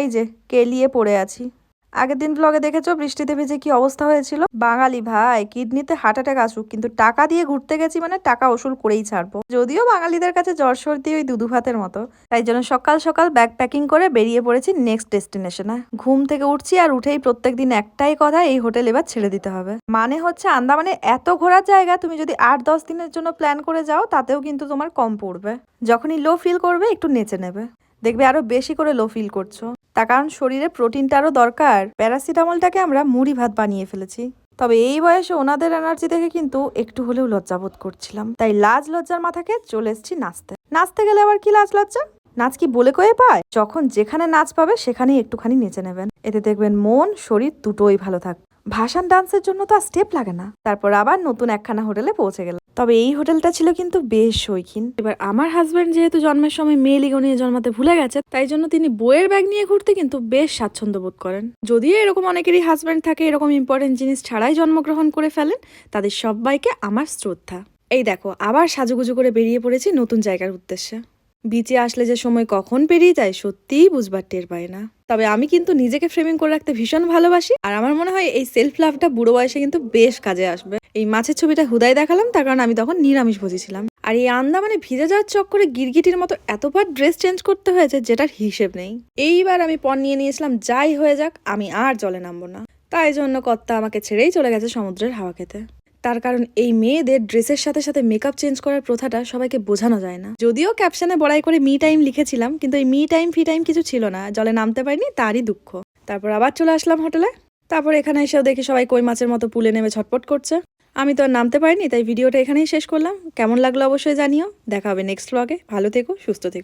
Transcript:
এই যে, কেলিয়ে পড়ে আছি। আগের দিন ব্লগে দেখেছ বৃষ্টিতে ভিজে কি অবস্থা হয়েছিল? বাঙালি ভাই, কিডনিতে হার্ট অ্যাটাক আসুক, কিন্তু টাকা দিয়ে ঘুরতে গেছি মানে টাকা ওসুল করেই ছাড়বো। যদিও বাঙালিদের কাছে জ্বর সর্দি ওই দুধু ভাতের মতো, তাই জন্য সকাল সকাল ব্যাগ প্যাকিং করে বেরিয়ে পড়েছি নেক্সট ডেস্টিনেশনে ঘুম থেকে উঠছি আর উঠেই প্রত্যেক দিন একটাই কথা, এই হোটেল এবার ছেড়ে দিতে হবে। মানে হচ্ছে আন্দামানে এত ঘোরার জায়গা, তুমি যদি আট দশ দিনের জন্য প্ল্যান করে যাও, তাতেও কিন্তু তোমার কম পড়বে। যখনই লো ফিল করবে, একটু নেচে নেবে। দেখবে আরও বেশি করে লো ফিল করছ। তার কারণ শরীরে প্রোটিনটা আরও দরকার। প্যারাসিটামলটাকে আমরা মুড়ি ভাত বানিয়ে ফেলেছি। তবে এই বয়সে ওনাদের এনার্জি দেখে কিন্তু একটু হলেও লজ্জাবোধ করছিলাম। তাই লাজ লজ্জার মাথাকে চলে এসেছি নাচতে। নাচতে গেলে আবার কি লাজ লজ্জা? নাচ কি বলে কয়ে পায়? যখন যেখানে নাচ পাবে, সেখানেই একটুখানি নেচে নেবেন। এতে দেখবেন মন, শরীর দুটোই ভালো থাকবে। ভাসান ডান্সের জন্য তো আর স্টেপ লাগে না। তারপর আবার নতুন একখানা হোটেলে পৌঁছে গেল তবে এই হোটেলটা ছিল কিন্তু বেশ শৌখিন। এবার আমার হাজবেন্ড যেহেতু জন্মের সময় মেয়ে লিগো নিয়ে জন্মাতে ভুলে গেছে, তাই জন্য তিনি বইয়ের ব্যাগ নিয়ে ঘুরতে কিন্তু বেশ স্বাচ্ছন্দ্য বোধ করেন। যদিও এরকম অনেকেরই হাজবেন্ড থাকে এরকম ইম্পর্টেন্ট জিনিস ছাড়াই জন্মগ্রহণ করে ফেলেন, তাদের সবাইকে আমার শ্রদ্ধা। এই দেখো, আবার সাজুগুজু করে বেরিয়ে পড়েছি নতুন জায়গার উদ্দেশ্যে। বিচে আসলে যে সময় কখন পেরিয়ে যায় সত্যিই বুঝবার টের পায় না। তবে আমি কিন্তু নিজেকে ফ্রেমিং করে রাখতে ভীষণ ভালোবাসি আর আমার মনে হয় এই সেলফ লাভটা বুড়ো বয়সে কিন্তু বেশ কাজে আসবে। এই মাছের ছবিটা হুদাই দেখালাম, তার কারণ আমি তখন নিরামিষ ভোজেছিলাম। আর এই আন্দামানে ভিজে যাওয়ার চক্করে গিরগিটির মতো এতবার ড্রেস চেঞ্জ করতে হয়েছে যেটার হিসেব নেই। এইবার আমি পণ নিয়ে নিয়েছিলাম, যাই হয়ে যাক, আমি আর জলে নামবো না। তাই জন্য কর্তা আমাকে ছেড়েই চলে গেছে সমুদ্রের হাওয়া খেতে। তার কারণ এই মেয়েদের ড্রেসের সাথে সাথে মেকআপ চেঞ্জ করার প্রথাটা সবাইকে বোঝানো যায় না। যদিও ক্যাপশনে বড়াই করে মি টাইম লিখেছিলাম, কিন্তু এই মি টাইম ফি টাইম কিছু ছিল না। জলে নামতে পারিনি, তারই দুঃখ। তারপর আবার চলে আসলাম হোটেলে। তারপর এখানে এসেও দেখি সবাই কই মাছের মতো পুলে নেমে ছটপট করছে। আমি তো আর নামতে পারিনি, তাই ভিডিওটা এখানেই শেষ করলাম। কেমন লাগল অবশ্যই জানিও। দেখা হবে নেক্সট ব্লগে ভালো থেকো, সুস্থ থেকো।